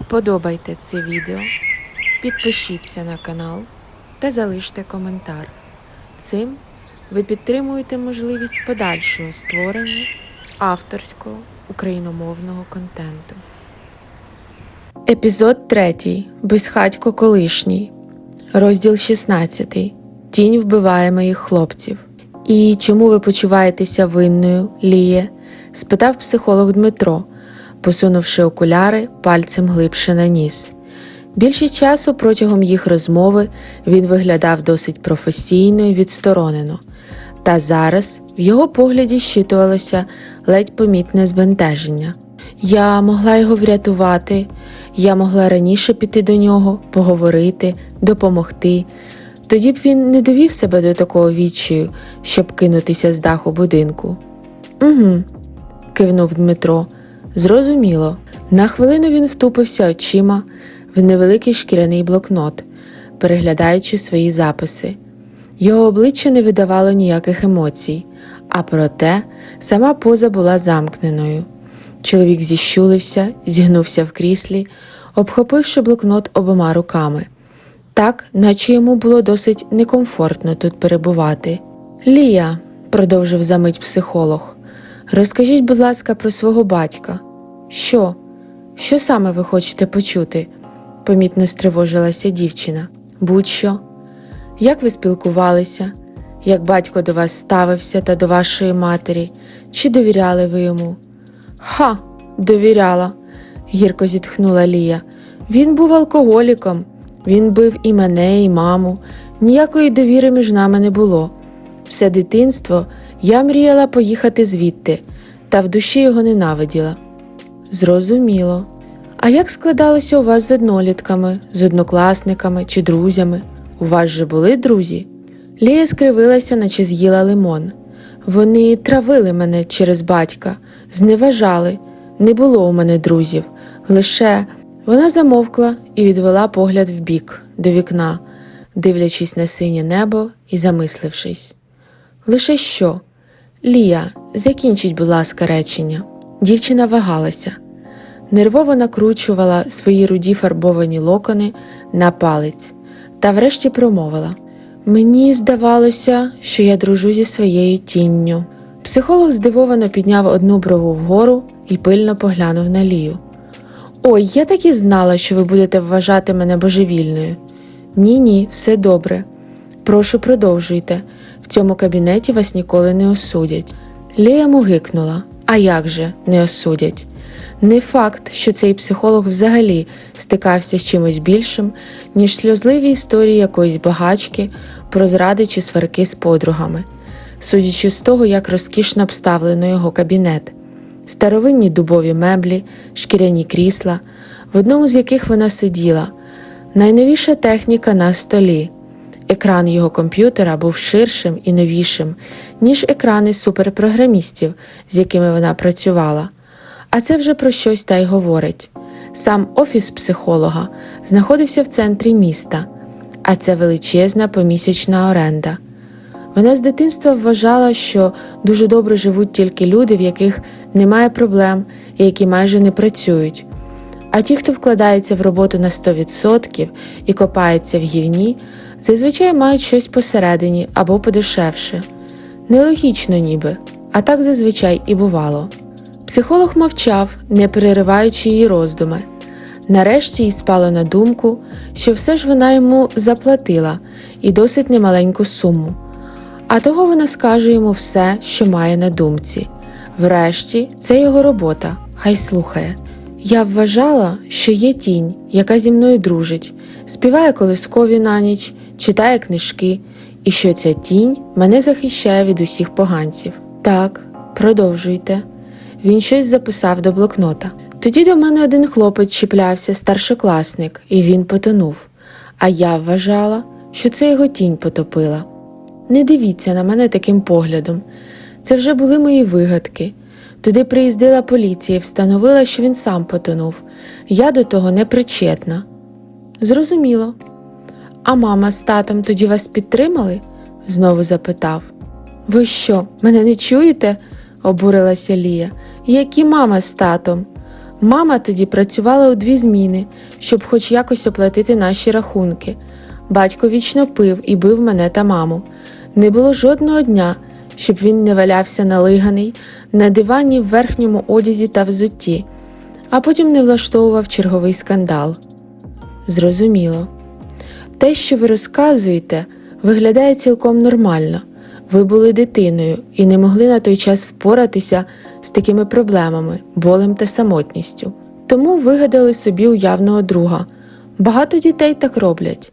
Вподобайте це відео, підпишіться на канал та залиште коментар. Цим ви підтримуєте можливість подальшого створення авторського україномовного контенту. Епізод 3. Безхатько колишній. Розділ 16. Тінь вбиває моїх хлопців. І чому ви почуваєтеся винною, Ліє? спитав психолог Дмитро, посунувши окуляри пальцем глибше на ніс. Більшість часу протягом їх розмови він виглядав досить професійно і відсторонено, та зараз в його погляді щитувалося ледь помітне збентеження. Я могла його врятувати, я могла раніше піти до нього, поговорити, допомогти. Тоді б він не довів себе до такого відчаю, щоб кинутися з даху будинку. Угу, кивнув Дмитро. Зрозуміло. На хвилину він втупився очима в невеликий шкіряний блокнот, переглядаючи свої записи. Його обличчя не видавало ніяких емоцій, а проте сама поза була замкненою. Чоловік зіщулився, зігнувся в кріслі, обхопивши блокнот обома руками. Так, наче йому було досить некомфортно тут перебувати. Лія, продовжив замить психолог, розкажіть, будь ласка, про свого батька. Що? Що саме ви хочете почути? помітно стривожилася дівчина. Будь-що. Як ви спілкувалися? Як батько до вас ставився та до вашої матері? Чи довіряли ви йому? Ха, довіряла, гірко зітхнула Лія. Він був алкоголіком, він бив і мене, і маму. Ніякої довіри між нами не було. Все дитинство я мріяла поїхати звідти, та в душі його ненавиділа. Зрозуміло. А як складалося у вас з однолітками, з однокласниками чи друзями? У вас же були друзі? Лія скривилася, наче з'їла лимон. Вони травили мене через батька, зневажали. Не було у мене друзів. Лише вона замовкла і відвела погляд вбік, до вікна, дивлячись на синє небо і замислившись. Лише що? Лія, закінчіть, будь ласка, речення. Дівчина вагалася. Нервово накручувала свої руді фарбовані локони на палець та врешті промовила Мені здавалося, що я дружу зі своєю тінню. Психолог здивовано підняв одну брову вгору і пильно поглянув на Лію. Ой, я так і знала, що ви будете вважати мене божевільною. Ні, ні, все добре. Прошу, продовжуйте. В цьому кабінеті вас ніколи не осудять. Лія мугикнула. А як же не осудять? Не факт, що цей психолог взагалі стикався з чимось більшим, ніж сльозливі історії якоїсь багачки про зради чи сварки з подругами, судячи з того, як розкішно обставлено його кабінет, старовинні дубові меблі, шкіряні крісла, в одному з яких вона сиділа, найновіша техніка на столі. Екран його комп'ютера був ширшим і новішим, ніж екрани суперпрограмістів, з якими вона працювала. А це вже про щось та й говорить. Сам офіс психолога знаходився в центрі міста, а це величезна помісячна оренда. Вона з дитинства вважала, що дуже добре живуть тільки люди, в яких немає проблем і які майже не працюють. А ті, хто вкладається в роботу на 100% і копається в гівні, зазвичай мають щось посередині або подешевше. Нелогічно ніби, а так зазвичай і бувало. Психолог мовчав, не перериваючи її роздуми. Нарешті їй спало на думку, що все ж вона йому заплатила і досить немаленьку суму. А того вона скаже йому все, що має на думці. Врешті, це його робота, хай слухає. Я вважала, що є тінь, яка зі мною дружить, співає колискові на ніч, читає книжки, і що ця тінь мене захищає від усіх поганців. Так, продовжуйте. Він щось записав до блокнота. Тоді до мене один хлопець чіплявся, старшокласник, і він потонув. А я вважала, що це його тінь потопила. Не дивіться на мене таким поглядом. Це вже були мої вигадки. Туди приїздила поліція і встановила, що він сам потонув. Я до того не причетна. Зрозуміло. А мама з татом тоді вас підтримали? знову запитав. Ви що, мене не чуєте? обурилася Лія. Які мама з татом? Мама тоді працювала у дві зміни, щоб хоч якось оплатити наші рахунки. Батько вічно пив і бив мене та маму. Не було жодного дня, щоб він не валявся налиганий на дивані в верхньому одязі та взутті, а потім не влаштовував черговий скандал. Зрозуміло. Те, що ви розказуєте, виглядає цілком нормально. Ви були дитиною і не могли на той час впоратися з такими проблемами, болем та самотністю. Тому вигадали собі уявного друга. Багато дітей так роблять.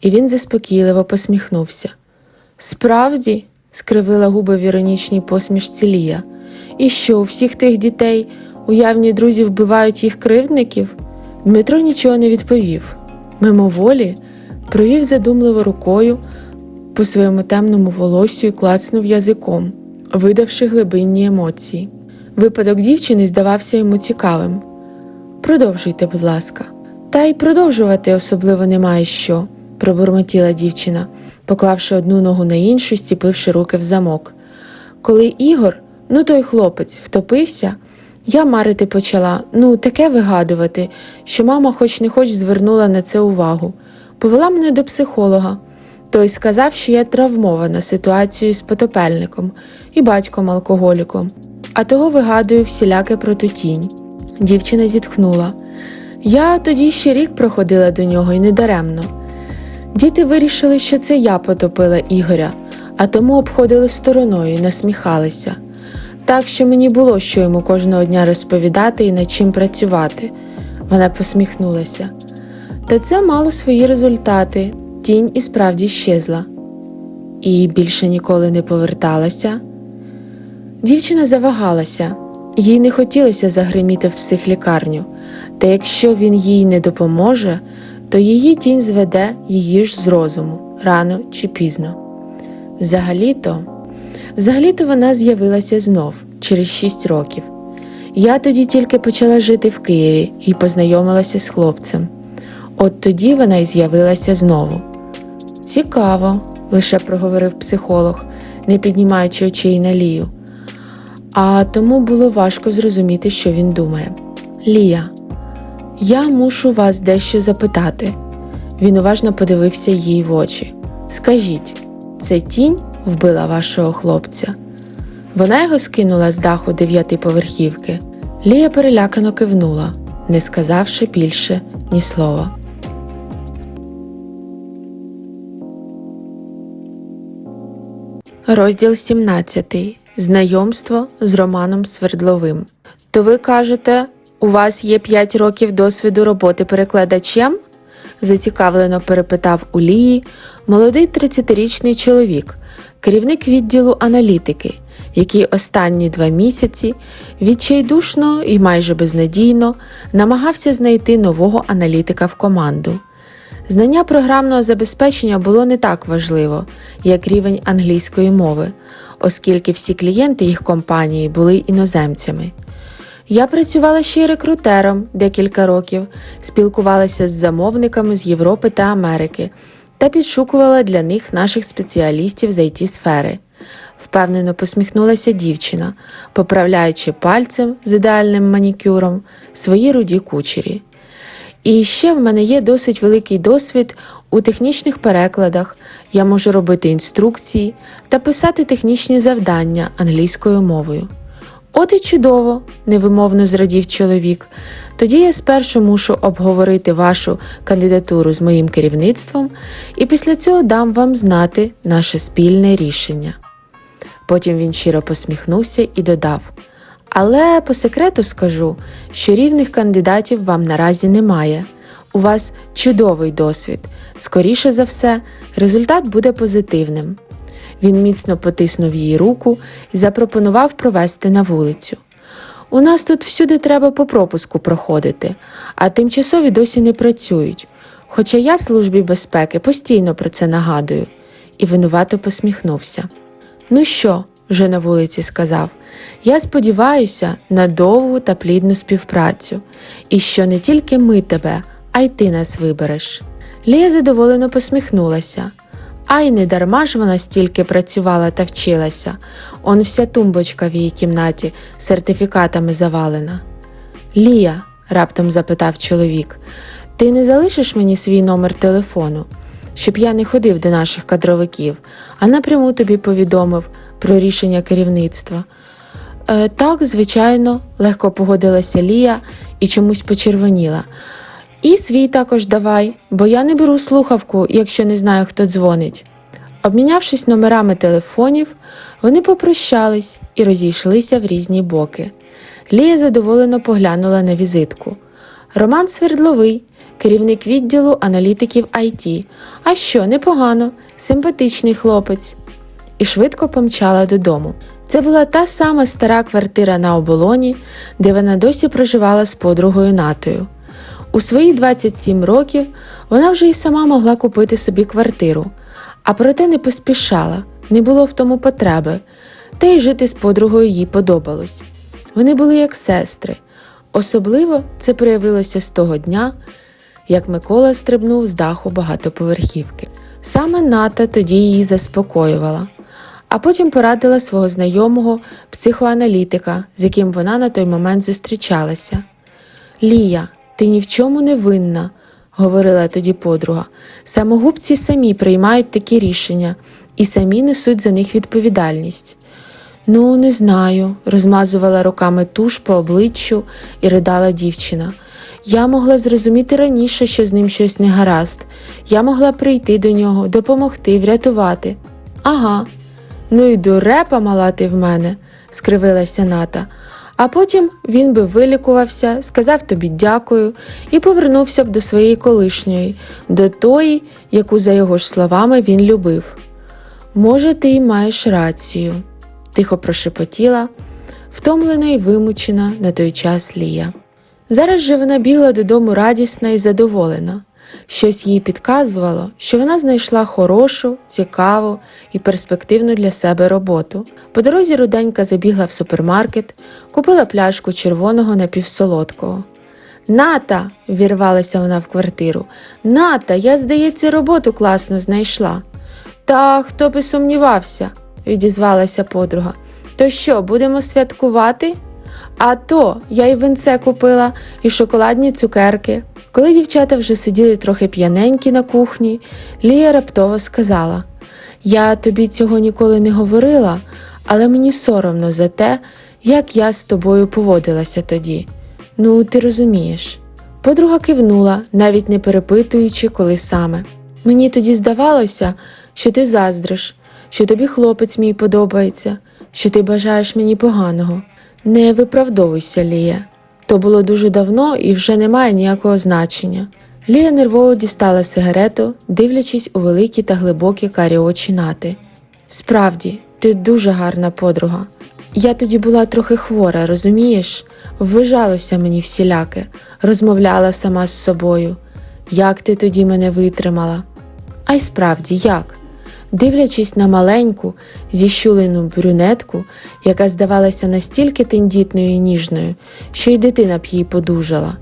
І він заспокійливо посміхнувся. Справді, скривила губи в іронічній посмішці Лія. І що, у всіх тих дітей уявні друзі вбивають їх кривдників? Дмитро нічого не відповів. Мимоволі провів задумливо рукою по своєму темному волосю і клацнув язиком, видавши глибинні емоції. Випадок дівчини здавався йому цікавим. Продовжуйте, будь ласка. Та й продовжувати особливо немає що, пробурмотіла дівчина, поклавши одну ногу на іншу, стіпивши руки в замок. Коли Ігор, ну той хлопець, втопився, я марити почала, ну, таке вигадувати, що мама хоч не хоч звернула на це увагу. Повела мене до психолога. Той сказав, що я травмована ситуацією з потопельником і батьком-алкоголіком, а того вигадую всіляке про ту тінь. Дівчина зітхнула. Я тоді ще рік проходила до нього і недаремно. Діти вирішили, що це я потопила Ігоря, а тому обходили стороною і насміхалися. Так що мені було що йому кожного дня розповідати і над чим працювати. Вона посміхнулася. Та це мало свої результати. Тінь і справді щезла. І більше ніколи не поверталася. Дівчина завагалася, їй не хотілося загриміти в психлікарню, та якщо він їй не допоможе, то її тінь зведе її ж з розуму рано чи пізно. Взагалі-то, взагалі-то вона з'явилася знов через шість років. Я тоді тільки почала жити в Києві і познайомилася з хлопцем. От тоді вона й з'явилася знову. Цікаво, лише проговорив психолог, не піднімаючи очей на Лію. А тому було важко зрозуміти, що він думає. Лія, я мушу вас дещо запитати. Він уважно подивився їй в очі. Скажіть, це тінь вбила вашого хлопця? Вона його скинула з даху дев'ятиповерхівки. Лія перелякано кивнула, не сказавши більше ні слова. Розділ 17. Знайомство з Романом Свердловим. То ви кажете, у вас є 5 років досвіду роботи перекладачем? зацікавлено перепитав у Лії молодий 30-річний чоловік, керівник відділу аналітики, який останні два місяці відчайдушно і майже безнадійно намагався знайти нового аналітика в команду. Знання програмного забезпечення було не так важливо, як рівень англійської мови, оскільки всі клієнти їх компанії були іноземцями. Я працювала ще й рекрутером декілька років, спілкувалася з замовниками з Європи та Америки та підшукувала для них наших спеціалістів з it сфери. Впевнено посміхнулася дівчина, поправляючи пальцем з ідеальним манікюром свої руді кучері. І ще в мене є досить великий досвід у технічних перекладах. Я можу робити інструкції та писати технічні завдання англійською мовою. От і чудово, невимовно зрадів чоловік. Тоді я спершу мушу обговорити вашу кандидатуру з моїм керівництвом, і після цього дам вам знати наше спільне рішення. Потім він щиро посміхнувся і додав. Але по секрету скажу, що рівних кандидатів вам наразі немає. У вас чудовий досвід. Скоріше за все, результат буде позитивним. Він міцно потиснув її руку і запропонував провести на вулицю. У нас тут всюди треба по пропуску проходити, а тимчасові досі не працюють. Хоча я службі безпеки постійно про це нагадую, і винувато посміхнувся. Ну що, вже на вулиці сказав, я сподіваюся на довгу та плідну співпрацю, і що не тільки ми тебе, а й ти нас вибереш. Лія задоволено посміхнулася. А й не дарма ж вона стільки працювала та вчилася. Он вся тумбочка в її кімнаті сертифікатами завалена. Лія, раптом запитав чоловік, ти не залишиш мені свій номер телефону, щоб я не ходив до наших кадровиків, а напряму тобі повідомив про рішення керівництва. Е, так, звичайно, легко погодилася Лія і чомусь почервоніла. І свій також давай, бо я не беру слухавку, якщо не знаю, хто дзвонить. Обмінявшись номерами телефонів, вони попрощались і розійшлися в різні боки. Лія задоволено поглянула на візитку. Роман Свердловий, керівник відділу аналітиків IT. А що, непогано, симпатичний хлопець. І швидко помчала додому. Це була та сама стара квартира на оболоні, де вона досі проживала з подругою Натою. У свої 27 років вона вже й сама могла купити собі квартиру, а проте не поспішала, не було в тому потреби, та й жити з подругою їй подобалось. Вони були як сестри. Особливо це проявилося з того дня, як Микола стрибнув з даху багатоповерхівки. Саме Ната тоді її заспокоювала, а потім порадила свого знайомого психоаналітика, з яким вона на той момент зустрічалася. Лія, ти ні в чому не винна, говорила тоді подруга. Самогубці самі приймають такі рішення і самі несуть за них відповідальність. Ну, не знаю, розмазувала руками туш по обличчю і ридала дівчина. Я могла зрозуміти раніше, що з ним щось не гаразд. Я могла прийти до нього, допомогти, врятувати. Ага, ну і дурепа мала ти в мене, скривилася Ната. А потім він би вилікувався, сказав тобі дякую і повернувся б до своєї колишньої, до тої, яку, за його ж словами, він любив. Може, ти й маєш рацію, тихо прошепотіла, втомлена й вимучена на той час Лія. Зараз же вона бігла додому радісна і задоволена. Щось їй підказувало, що вона знайшла хорошу, цікаву і перспективну для себе роботу. По дорозі руденька забігла в супермаркет, купила пляшку червоного напівсолодкого. Ната, вірвалася вона в квартиру. Ната, я, здається, роботу класно знайшла. Та хто би сумнівався, відізвалася подруга. То що, будемо святкувати? А то я й винце купила, і шоколадні цукерки. Коли дівчата вже сиділи трохи п'яненькі на кухні, Лія раптово сказала: Я тобі цього ніколи не говорила, але мені соромно за те, як я з тобою поводилася тоді. Ну, ти розумієш. Подруга кивнула, навіть не перепитуючи, коли саме. Мені тоді здавалося, що ти заздриш, що тобі хлопець мій подобається, що ти бажаєш мені поганого. Не виправдовуйся, Лія. То було дуже давно і вже не має ніякого значення. Лія нервово дістала сигарету, дивлячись у великі та глибокі карі очі нати. Справді, ти дуже гарна подруга. Я тоді була трохи хвора, розумієш? Ввижалося мені всіляке, розмовляла сама з собою. Як ти тоді мене витримала? А й справді, як? Дивлячись на маленьку, зіщулену брюнетку, яка здавалася настільки тендітною і ніжною, що й дитина б їй подужала,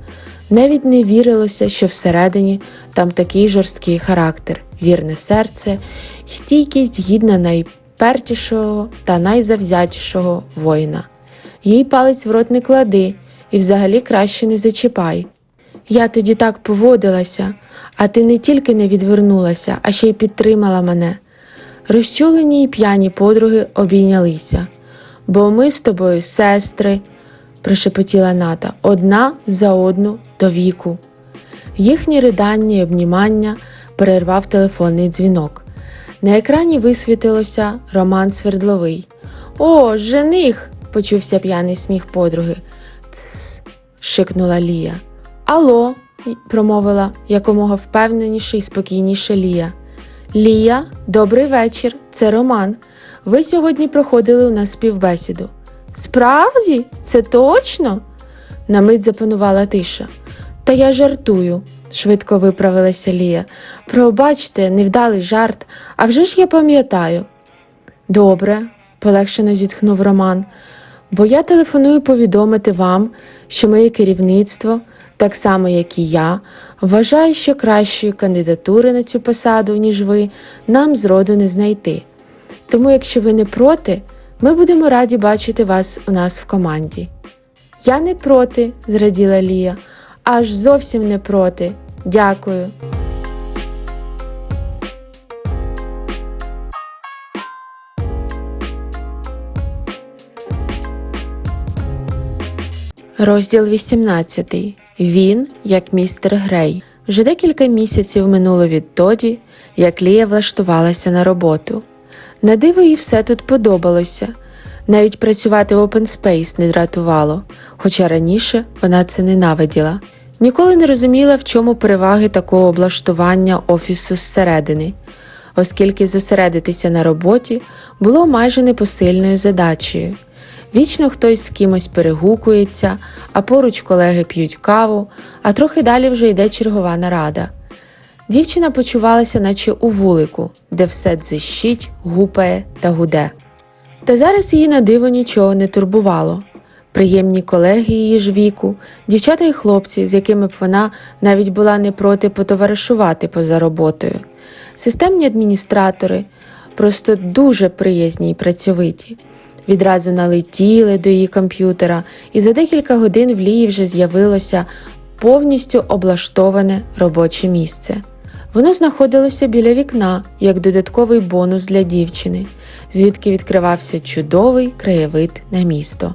навіть не вірилося, що всередині там такий жорсткий характер, вірне серце і стійкість гідна найпертішого та найзавзятішого воїна. Їй палець в рот не клади і взагалі краще не зачіпай. Я тоді так поводилася, а ти не тільки не відвернулася, а ще й підтримала мене. Розчулені й п'яні подруги обійнялися. Бо ми з тобою сестри, прошепотіла Ната, одна за одну до віку. Їхні ридання й обнімання перервав телефонний дзвінок. На екрані висвітилося Роман Свердловий. О, жених! почувся п'яний сміх подруги. Тсс, шикнула Лія. Алло, промовила якомога впевненіше і спокійніше Лія. Лія, добрий вечір, це Роман. Ви сьогодні проходили у нас співбесіду. Справді, це точно? На мить запанувала тиша. Та я жартую, швидко виправилася Лія. Пробачте, невдалий жарт, а вже ж я пам'ятаю. Добре, полегшено зітхнув Роман, бо я телефоную повідомити вам, що моє керівництво, так само як і я, вважає, що кращої кандидатури на цю посаду, ніж ви, нам зроду не знайти. Тому, якщо ви не проти, ми будемо раді бачити вас у нас в команді. Я не проти, зраділа Лія. Аж зовсім не проти. Дякую. Розділ 18. Він як містер Грей. Вже декілька місяців минуло відтоді, як Лія влаштувалася на роботу. На диво їй все тут подобалося. Навіть працювати в Open Space не дратувало, хоча раніше вона це ненавиділа. Ніколи не розуміла, в чому переваги такого облаштування офісу зсередини, оскільки зосередитися на роботі було майже непосильною задачею. Вічно хтось з кимось перегукується, а поруч колеги п'ють каву, а трохи далі вже йде чергова нарада. Дівчина почувалася, наче у вулику, де все дзищить, гупає та гуде. Та зараз її на диво нічого не турбувало. Приємні колеги її ж віку, дівчата і хлопці, з якими б вона навіть була не проти потоваришувати поза роботою, системні адміністратори, просто дуже приязні й працьовиті. Відразу налетіли до її комп'ютера, і за декілька годин в Лії вже з'явилося повністю облаштоване робоче місце. Воно знаходилося біля вікна як додатковий бонус для дівчини, звідки відкривався чудовий краєвид на місто.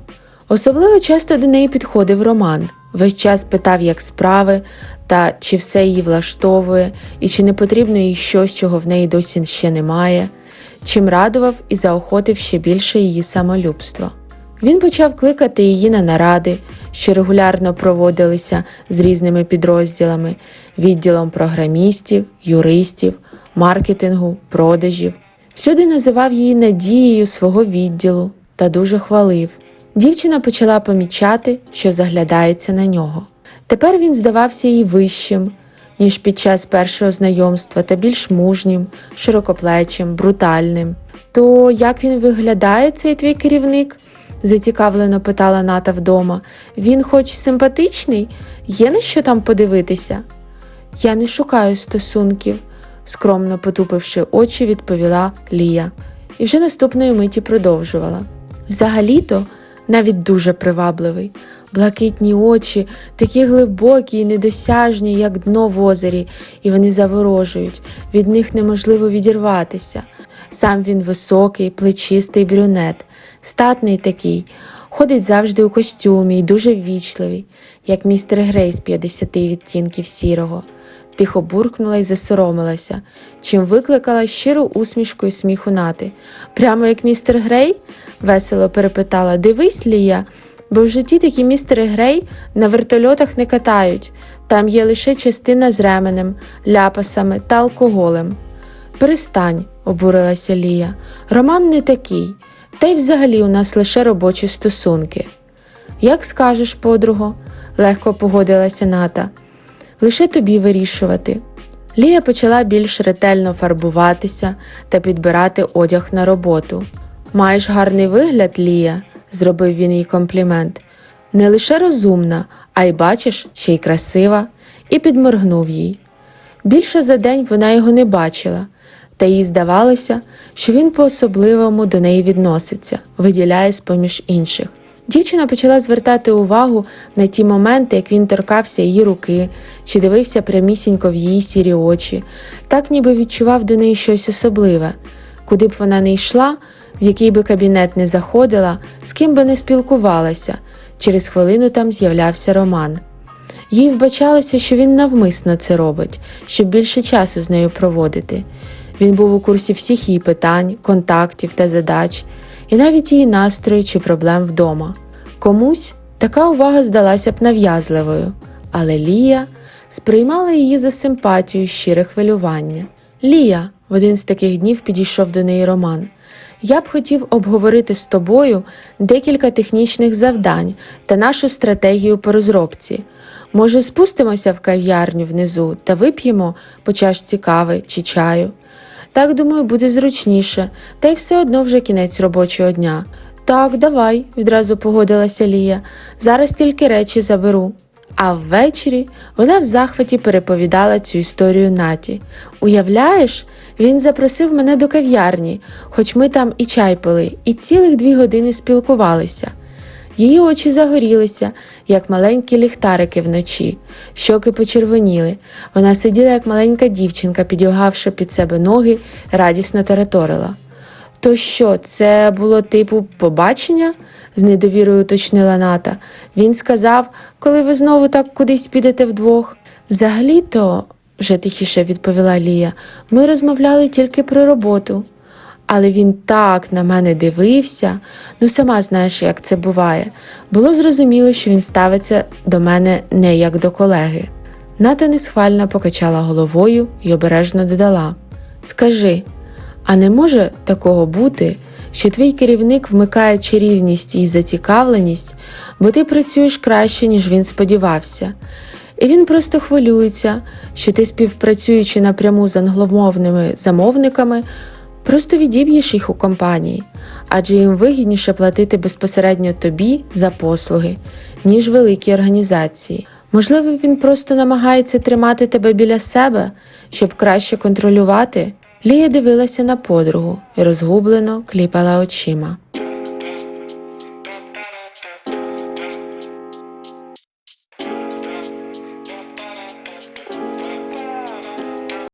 Особливо часто до неї підходив Роман, весь час питав, як справи, та чи все її влаштовує, і чи не потрібно їй щось, чого в неї досі ще немає, чим радував і заохотив ще більше її самолюбство. Він почав кликати її на наради, що регулярно проводилися з різними підрозділами, відділом програмістів, юристів, маркетингу, продажів. Всюди називав її надією свого відділу та дуже хвалив. Дівчина почала помічати, що заглядається на нього. Тепер він здавався їй вищим, ніж під час першого знайомства, та більш мужнім, широкоплечим, брутальним. То як він виглядає, цей твій керівник? зацікавлено питала Ната вдома. Він хоч симпатичний, є на що там подивитися? Я не шукаю стосунків, скромно потупивши очі, відповіла Лія. І вже наступної миті продовжувала. Взагалі-то навіть дуже привабливий. Блакитні очі, такі глибокі і недосяжні, як дно в озері, і вони заворожують, від них неможливо відірватися. Сам він високий, плечистий брюнет, статний такий, ходить завжди у костюмі і дуже ввічливий, як містер Грей з 50 відтінків сірого. Тихо буркнула і засоромилася, чим викликала щиру усмішку і сміху нати. Прямо як містер Грей? весело перепитала. Дивись, Лія, бо в житті такі містери Грей на вертольотах не катають, там є лише частина з ременем, ляпасами та алкоголем. Перестань, обурилася Лія. Роман не такий, та й взагалі у нас лише робочі стосунки. Як скажеш, подруго, легко погодилася Ната. Лише тобі вирішувати. Лія почала більш ретельно фарбуватися та підбирати одяг на роботу. Маєш гарний вигляд, Лія, зробив він їй комплімент. Не лише розумна, а й бачиш, ще й красива, і підморгнув їй. Більше за день вона його не бачила, та їй здавалося, що він по-особливому до неї відноситься, виділяє з поміж інших. Дівчина почала звертати увагу на ті моменти, як він торкався її руки чи дивився прямісінько в її сірі очі, так ніби відчував до неї щось особливе. Куди б вона не йшла, в який би кабінет не заходила, з ким би не спілкувалася, через хвилину там з'являвся Роман. Їй вбачалося, що він навмисно це робить, щоб більше часу з нею проводити. Він був у курсі всіх її питань, контактів та задач, і навіть її настрою чи проблем вдома. Комусь така увага здалася б нав'язливою, але Лія сприймала її за симпатію щире хвилювання. Лія, в один з таких днів підійшов до неї Роман. Я б хотів обговорити з тобою декілька технічних завдань та нашу стратегію по розробці. Може, спустимося в кав'ярню внизу та вип'ємо по чашці кави чи чаю. Так, думаю, буде зручніше, та й все одно вже кінець робочого дня. Так, давай, відразу погодилася Лія. Зараз тільки речі заберу. А ввечері вона в захваті переповідала цю історію Наті. Уявляєш, він запросив мене до кав'ярні, хоч ми там і чай пили, і цілих дві години спілкувалися. Її очі загорілися, як маленькі ліхтарики вночі, щоки почервоніли. Вона сиділа, як маленька дівчинка, підігавши під себе ноги, радісно тараторила. То що, це було типу побачення? з недовірою уточнила Ната. Він сказав, коли ви знову так кудись підете вдвох. Взагалі-то, вже тихіше відповіла Лія, ми розмовляли тільки про роботу. Але він так на мене дивився, ну сама знаєш, як це буває. Було зрозуміло, що він ставиться до мене не як до колеги. Ната несхвально покачала головою і обережно додала: Скажи, а не може такого бути, що твій керівник вмикає чарівність і зацікавленість, бо ти працюєш краще, ніж він сподівався. І він просто хвилюється, що ти, співпрацюючи напряму з англомовними замовниками, просто відіб'єш їх у компанії, адже їм вигідніше платити безпосередньо тобі за послуги, ніж великі організації. Можливо, він просто намагається тримати тебе біля себе, щоб краще контролювати. Лія дивилася на подругу і розгублено кліпала очима.